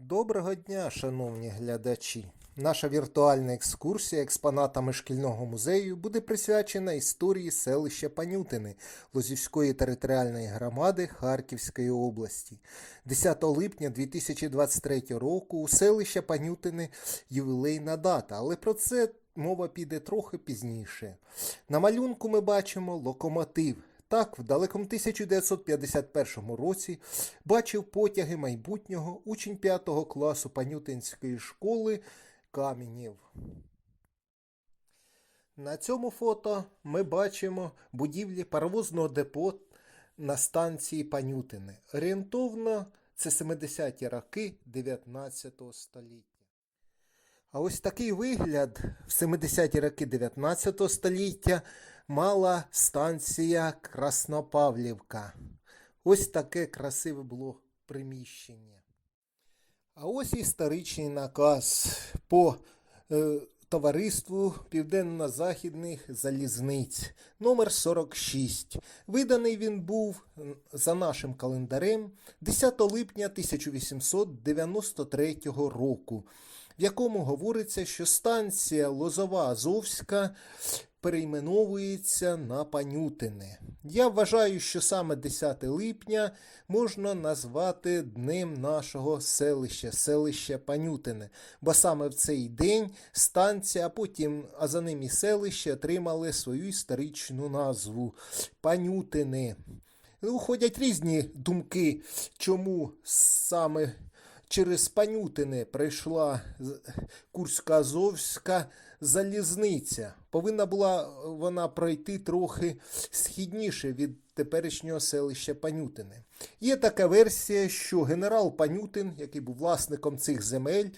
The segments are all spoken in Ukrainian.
Доброго дня, шановні глядачі! Наша віртуальна екскурсія експонатами шкільного музею буде присвячена історії селища Панютини Лозівської територіальної громади Харківської області. 10 липня 2023 року у селища Панютини ювілейна дата, але про це мова піде трохи пізніше. На малюнку ми бачимо локомотив. Так, в далекому 1951 році бачив потяги майбутнього учень 5 класу Панютинської школи Камінів. На цьому фото ми бачимо будівлі паровозного депо на станції Панютини. Орієнтовно це 70-ті роки 19 століття. А ось такий вигляд в 70-ті роки 19 століття мала станція Краснопавлівка. Ось таке красиве було приміщення. А ось історичний наказ по е, товариству Південно-Західних залізниць номер 46. Виданий він був за нашим календарем 10 липня 1893 року, в якому говориться, що станція Лозова Азовська перейменовується на Панютине. Я вважаю, що саме 10 липня можна назвати днем нашого селища, селище Панютине, бо саме в цей день станція, а потім, а за ним і селище отримали свою історичну назву Панютини. Ну, Ходять різні думки, чому саме через Панютине прийшла з- Курська Азовська залізниця. Повинна була вона пройти трохи східніше від теперішнього селища Панютине. Є така версія, що генерал Панютин, який був власником цих земель,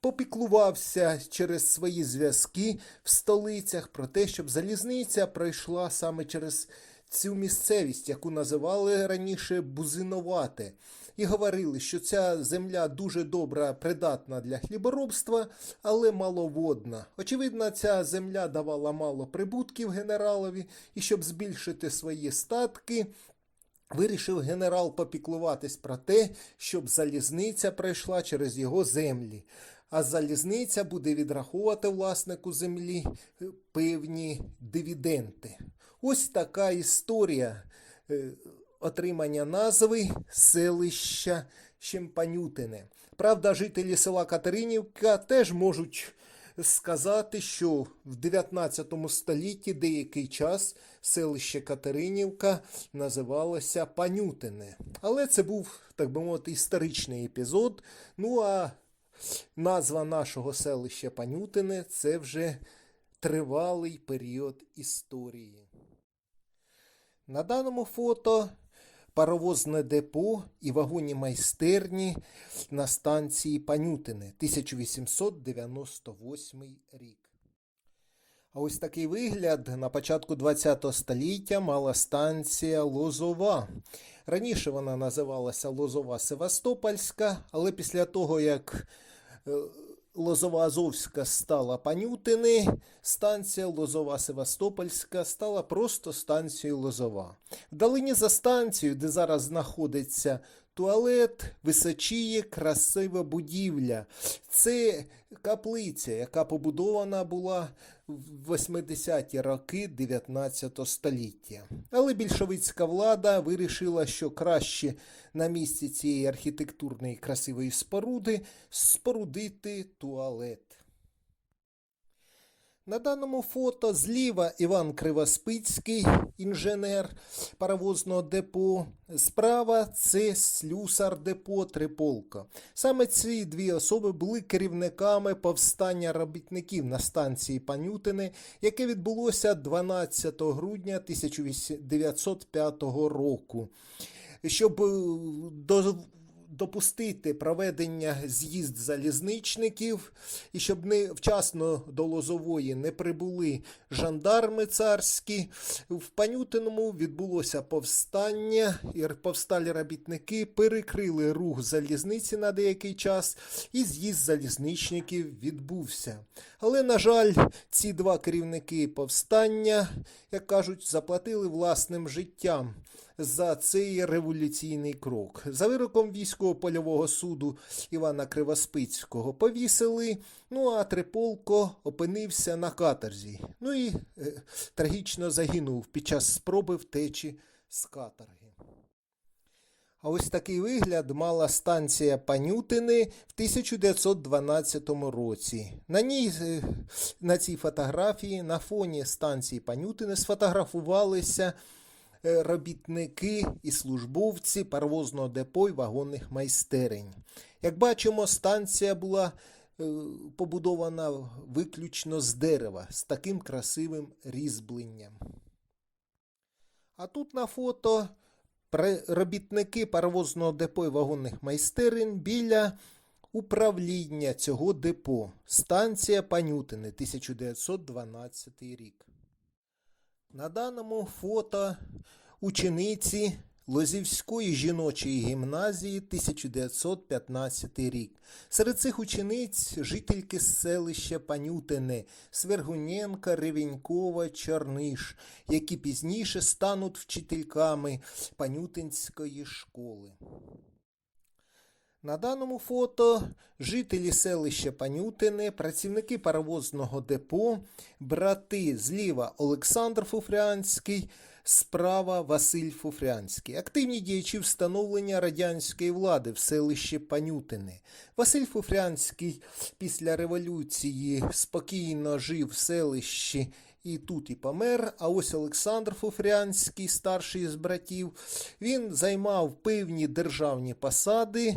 попіклувався через свої зв'язки в столицях про те, щоб залізниця пройшла саме через цю місцевість, яку називали раніше Бузиновате. І говорили, що ця земля дуже добра, придатна для хліборобства, але маловодна. Очевидно, ця земля давала мало прибутків генералові, і щоб збільшити свої статки, Вирішив генерал попіклуватись про те, щоб залізниця пройшла через його землі, а залізниця буде відраховувати власнику землі е, певні дивіденти. Ось така історія е, отримання назви селища Щемпанютине. Правда, жителі села Катеринівка теж можуть сказати, що в 19 столітті деякий час селище Катеринівка називалося Панютине. Але це був, так би мовити, історичний епізод. Ну а назва нашого селища Панютине це вже тривалий період історії. На даному фото паровозне депо і вагонні майстерні на станції Панютине 1898 рік. А ось такий вигляд на початку ХХ століття мала станція Лозова. Раніше вона називалася Лозова Севастопольська, але після того, як е, Лозова Азовська стала Панютини, станція Лозова Севастопольська стала просто станцією Лозова. Вдалині за станцією, де зараз знаходиться туалет, височіє красива будівля. Це каплиця, яка побудована була в 80-ті роки 19 століття. Але більшовицька влада вирішила, що краще на місці цієї архітектурної красивої споруди спорудити туалет. На даному фото зліва Іван Кривоспицький, інженер паровозного депо. Справа це слюсар депо Триполка. Саме ці дві особи були керівниками повстання робітників на станції Панютини, яке відбулося 12 грудня 1905 року. Щоб е, до допустити проведення з'їзд залізничників, і щоб не вчасно до Лозової не прибули жандарми царські, в Панютиному відбулося повстання, і повсталі робітники перекрили рух залізниці на деякий час, і з'їзд залізничників відбувся. Але, на жаль, ці два керівники повстання, як кажуть, заплатили власним життям за цей революційний крок. За вироком військово-польового суду Івана Кривоспицького повісили, ну а Триполко опинився на каторзі. Ну і е, трагічно загинув під час спроби втечі з каторги. А ось такий вигляд мала станція Панютини в 1912 році. На ній е, на цій фотографії на фоні станції Панютини сфотографувалися робітники і службовці паровозного депо й вагонних майстерень. Як бачимо, станція була е, побудована виключно з дерева, з таким красивим різьбленням. А тут на фото робітники паровозного депо і вагонних майстерень біля управління цього депо. Станція Панютини, 1912 рік. На даному фото учениці Лозівської жіночої гімназії 1915 рік. Серед цих учениць жительки селища Панютине, Свергуненка, Ревенькова, Чорниш, які пізніше стануть вчительками Панютинської школи. На даному фото жителі селища Панютине, працівники паровозного депо, брати зліва Олександр Фуфрянський, справа Василь Фуфрянський, активні діячі встановлення радянської влади в селищі Панютине. Василь Фуфрянський після революції спокійно жив в селищі і тут і помер. А ось Олександр Фуфрянський, старший з братів, він займав певні державні посади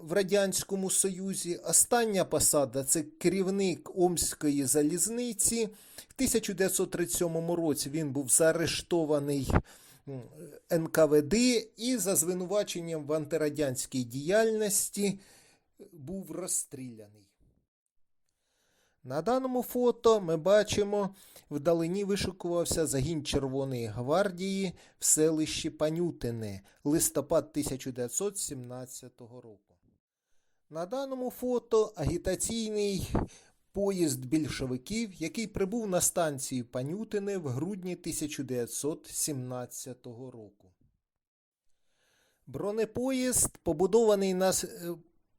в Радянському Союзі. Остання посада це керівник Омської залізниці. В 1937 році він був заарештований НКВД і за звинуваченням в антирадянській діяльності був розстріляний. На даному фото ми бачимо, вдалині вишукувався загін Червоної гвардії в селищі Панютине, листопад 1917 року. На даному фото агітаційний поїзд більшовиків, який прибув на станцію Панютине в грудні 1917 року. Бронепоїзд, побудований на е,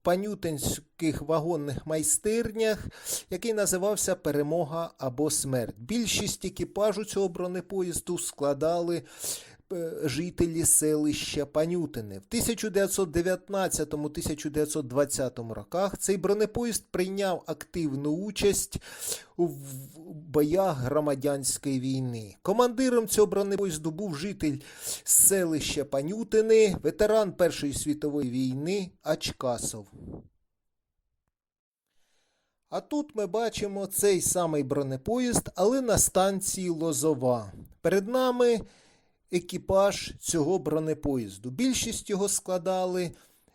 панютинських вагонних майстернях, який називався Перемога або Смерть. Більшість екіпажу цього бронепоїзду складали жителі селища Панютине. В 1919-1920 роках цей бронепоїзд прийняв активну участь в- боях громадянської війни. Командиром цього бронепоїзду був житель селища Панютини, ветеран Першої світової війни Ачкасов. А тут ми бачимо цей самий бронепоїзд, але на станції Лозова. Перед нами екіпаж цього бронепоїзду. Більшість його складали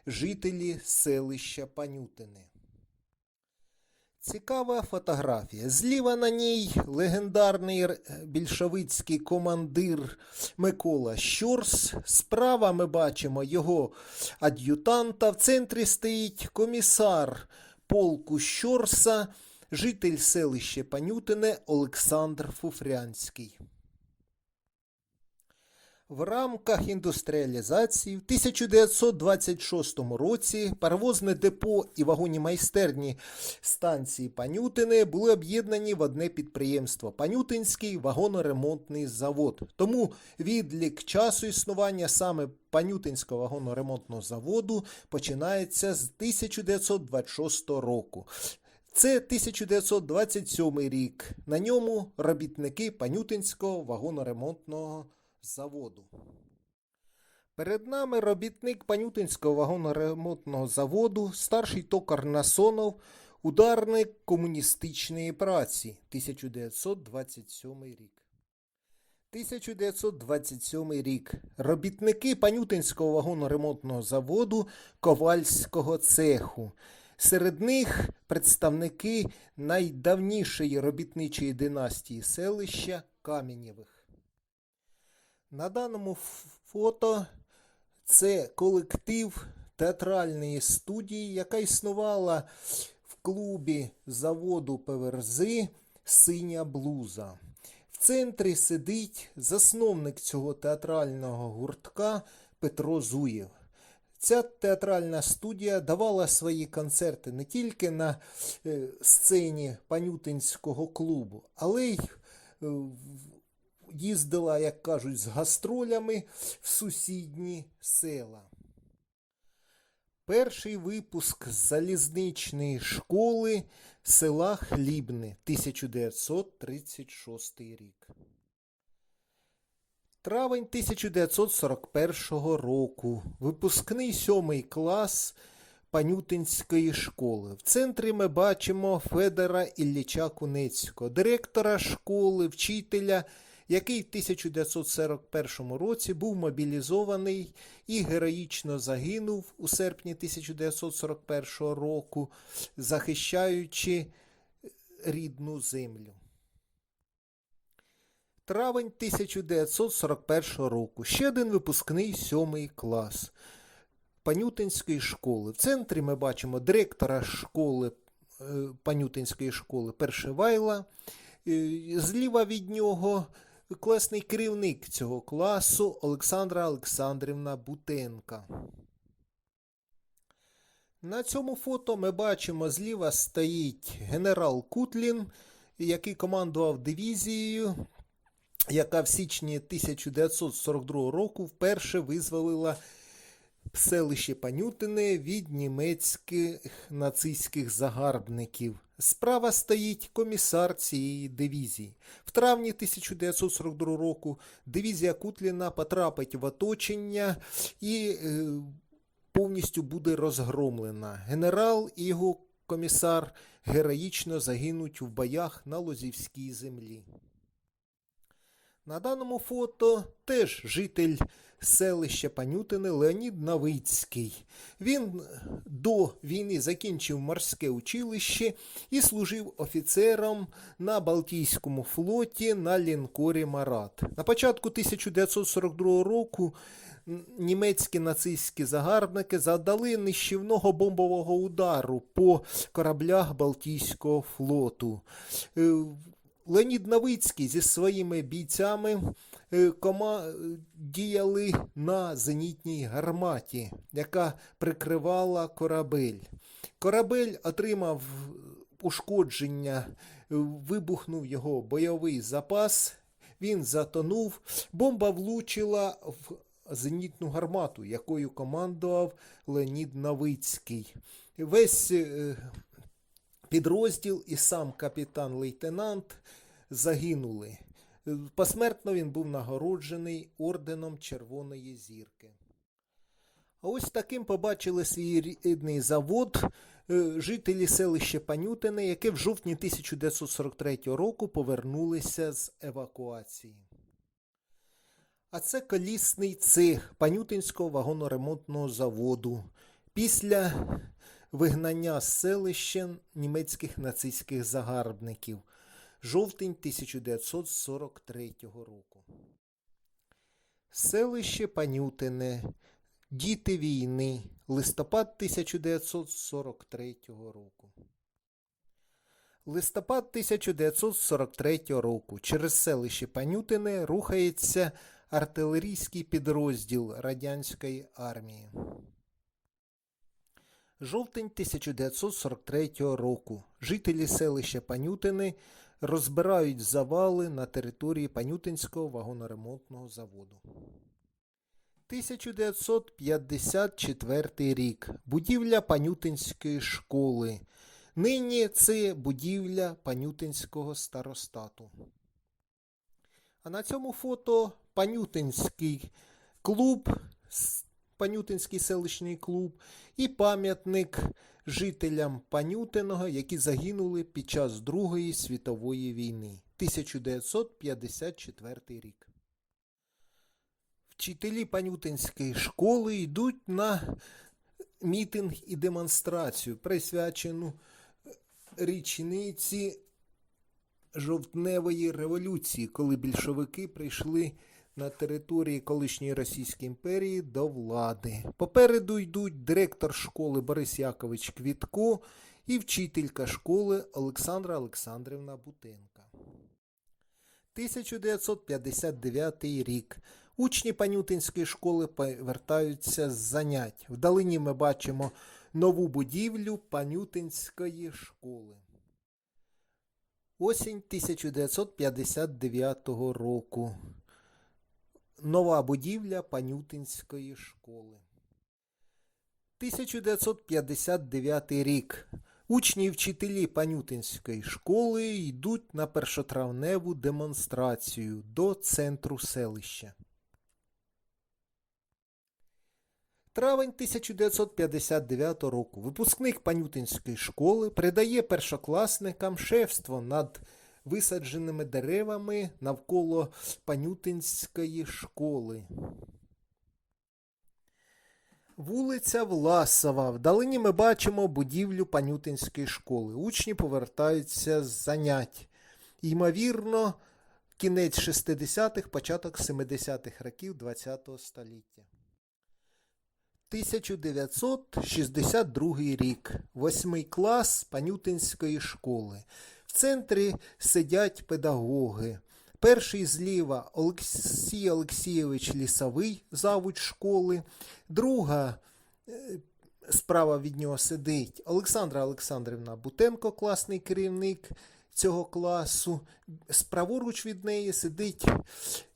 жителі селища Панютини. Цікава фотографія. Зліва на ній легендарний більшовицький командир Микола Щорс. Справа ми бачимо його ад'ютанта. В центрі стоїть комісар полку Щорса, житель селища Панютине Олександр Фуфрянський. В рамках індустріалізації в 1926 році паровозне депо і вагонні майстерні станції Панютини були об'єднані в одне підприємство Панютинський вагоноремонтний завод. Тому відлік часу існування саме Панютинського вагоноремонтного заводу починається з 1926 року. Це 1927 рік. На ньому робітники Панютинського вагоноремонтного заводу. Перед нами робітник Панютинського вагоноремонтного заводу, старший токар Насонов, ударник комуністичної праці, 1927 рік. 1927 рік. Робітники Панютинського вагоноремонтного заводу Ковальського цеху. Серед них представники найдавнішої робітничої династії селища Кам'янєвих. На даному фото це колектив театральної студії, яка існувала в клубі заводу Певерзи Синя блуза. В центрі сидить засновник цього театрального гуртка Петро Зуєв. Ця театральна студія давала свої концерти не тільки на е, сцені Панютинського клубу, але й е, їздила, як кажуть, з гастролями в сусідні села. Перший випуск залізничної школи села Хлібне, 1936 рік. Травень 1941 року. Випускний сьомий клас Панютинської школи. В центрі ми бачимо Федора Ілліча Кунецького, директора школи, вчителя, який в 1941 році був мобілізований і героїчно загинув у серпні 1941 року, захищаючи рідну землю. Травень 1941 року. Ще один випускний сьомий клас Панютинської школи. В центрі ми бачимо директора школи е, Панютинської школи Першивайла. Е, Зліва від нього класний керівник цього класу Олександра Олександрівна Бутенка. На цьому фото ми бачимо зліва стоїть генерал Кутлін, який командував дивізією, яка в січні 1942 року вперше визволила селище Панютине від німецьких нацистських загарбників. Справа стоїть комісар цієї дивізії. В травні 1942 року дивізія Кутліна потрапить в оточення і е, повністю буде розгромлена. Генерал і його комісар героїчно загинуть в боях на Лозівській землі. На даному фото теж житель селища Панютини Леонід Навицький. Він до війни закінчив морське училище і служив офіцером на Балтійському флоті на лінкорі Марат. На початку 1942 року німецькі нацистські загарбники завдали нищівного бомбового удару по кораблях Балтійського флоту. Е, Леонід Новицький зі своїми бійцями е, кома... діяли на зенітній гарматі, яка прикривала корабель. Корабель отримав ушкодження, е, вибухнув його бойовий запас, він затонув, бомба влучила в зенітну гармату, якою командував Леонід Новицький. Весь е, підрозділ і сам капітан-лейтенант загинули. Посмертно він був нагороджений орденом Червоної зірки. А ось таким побачили свій рідний завод е, жителі селища Панютине, яке в жовтні 1943 року повернулися з евакуації. А це колісний цех Панютинського вагоноремонтного заводу. Після вигнання з селища німецьких нацистських загарбників. Жовтень 1943 року. Селище Панютине. Діти війни. Листопад 1943 року. Листопад 1943 року. Через селище Панютине рухається артилерійський підрозділ радянської армії. Жовтень 1943 року. Жителі селища Панютини розбирають завали на території Панютинського вагоноремонтного заводу. 1954 рік. Будівля Панютинської школи. Нині це будівля Панютинського старостату. А на цьому фото Панютинський клуб, Панютинський селищний клуб і пам'ятник жителям Панютиного, які загинули під час Другої світової війни. 1954 рік. Вчителі Панютинської школи йдуть на мітинг і демонстрацію, присвячену річниці жовтневої революції, коли більшовики прийшли на території колишньої Російської імперії до влади. Попереду йдуть директор школи Борис Якович Квітко і вчителька школи Олександра Олександрівна Бутенка. 1959 рік. Учні Панютинської школи повертаються з занять. Вдалині ми бачимо нову будівлю Панютинської школи. Осінь 1959 року. Нова будівля Панютинської школи. 1959 рік. Учні і вчителі Панютинської школи йдуть на першотравневу демонстрацію до центру селища. Травень 1959 року випускник Панютинської школи передає першокласникам шефство над висадженими деревами навколо Панютинської школи. Вулиця Власова. Вдалині ми бачимо будівлю Панютинської школи. Учні повертаються з занять. Ймовірно, кінець 60-х, початок 70-х років ХХ століття. 1962 рік. Восьмий клас Панютинської школи. Центрі сидять педагоги. Перший зліва Олексій Олексійович Лісовий, завуч школи. Друга е, справа від нього сидить Олександра Олександрівна Бутенко, класний керівник цього класу. Справоруч від неї сидить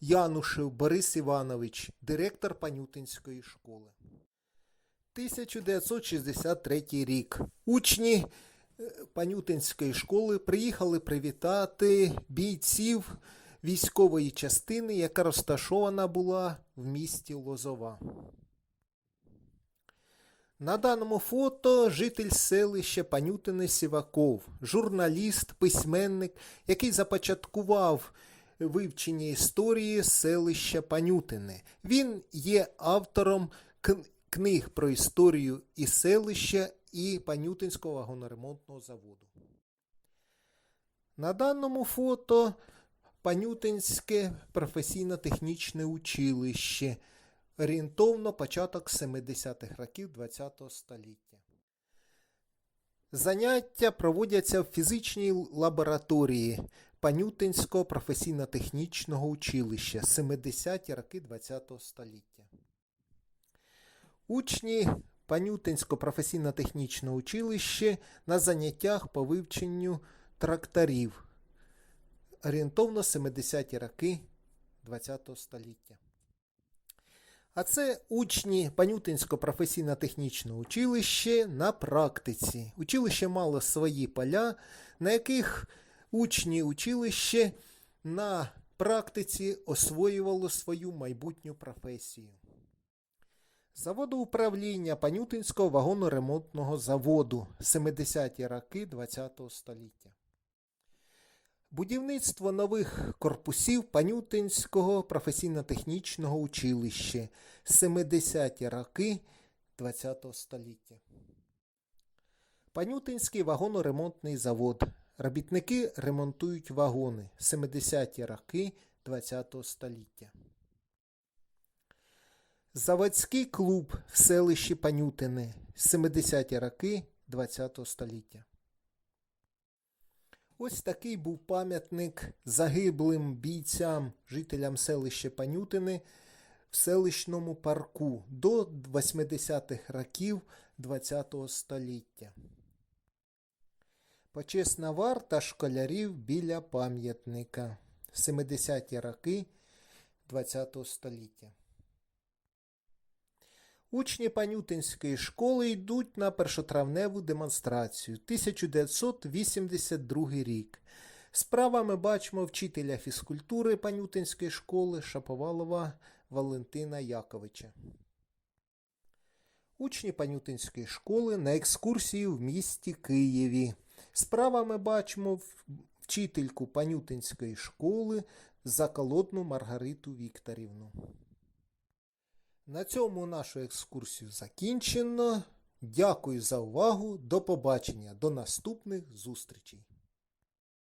Янушев Борис Іванович, директор Панютинської школи. 1963 рік. Учні Панютинської школи приїхали привітати бійців військової частини, яка розташована була в місті Лозова. На даному фото житель селища Панютине Сіваков, журналіст, письменник, який започаткував вивчення історії селища Панютине. Він є автором книг про історію і селища, і Панютинського вагоноремонтного заводу. На даному фото Панютинське професійно-технічне училище. Орієнтовно початок 70-х років ХХ століття. Заняття проводяться в фізичній лабораторії Панютинського професійно-технічного училища 70-ті роки ХХ століття. Учні Панютинського професійно-технічного училища на заняттях по вивченню тракторів орієнтовно 70-ті роки ХХ століття. А це учні Панютинського професійно-технічного училища на практиці. Училище мало свої поля, на яких учні училища на практиці освоювали свою майбутню професію. Заводоуправління Панютинського вагоноремонтного заводу 70-ті роки ХХ століття. Будівництво нових корпусів Панютинського професійно-технічного училища 70-ті роки ХХ століття. Панютинський вагоноремонтний завод. Робітники ремонтують вагони 70-ті роки ХХ століття. Заводський клуб в селищі Панютине 70-ті роки ХХ століття. Ось такий був пам'ятник загиблим бійцям, жителям селища Панютини в селищному парку до 80-х років ХХ століття. Почесна варта школярів біля пам'ятника 70-ті роки ХХ століття. Учні Панютинської школи йдуть на першотравневу демонстрацію 1982 рік. Справа ми бачимо вчителя фізкультури Панютинської школи Шаповалова Валентина Яковича. Учні Панютинської школи на екскурсії в місті Києві. Справа ми бачимо вчительку Панютинської школи Заколодну Маргариту Вікторівну. На цьому нашу екскурсію закінчено. Дякую за увагу. До побачення, до наступних зустрічей.